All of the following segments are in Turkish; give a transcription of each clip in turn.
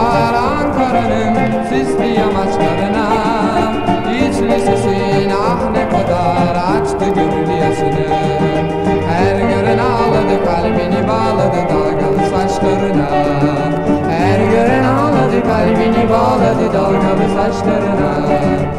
Bakar Ankara'nın sisli yamaçlarına. İçli sesin ah ne kadar açtı gönül yaşını Her gören ağladı kalbini bağladı dalgalı saçlarına. Her gören ağladı kalbini bağladı dalgalı saçlarına.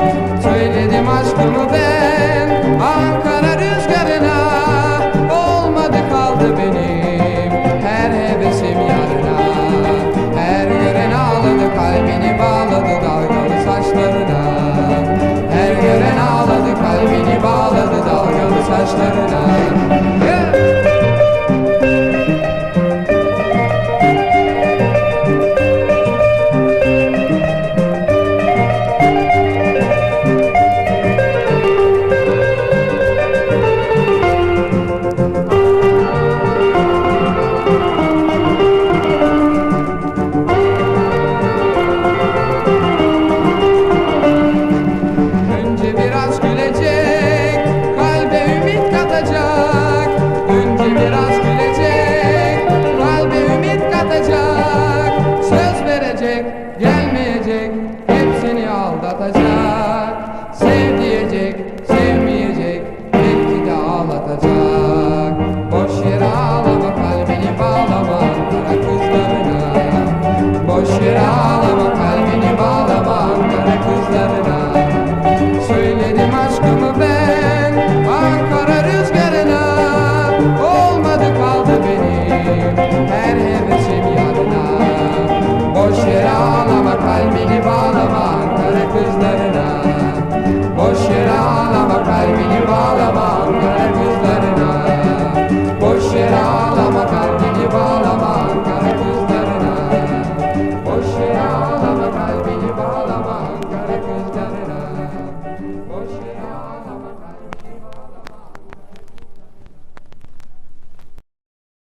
hep seni aldatacak. Sev diyecek, sevmeyecek, belki de ağlatacak. Boş yere ağlama kalbini bağlama. Kara kızlarına. Boş yere ağlama.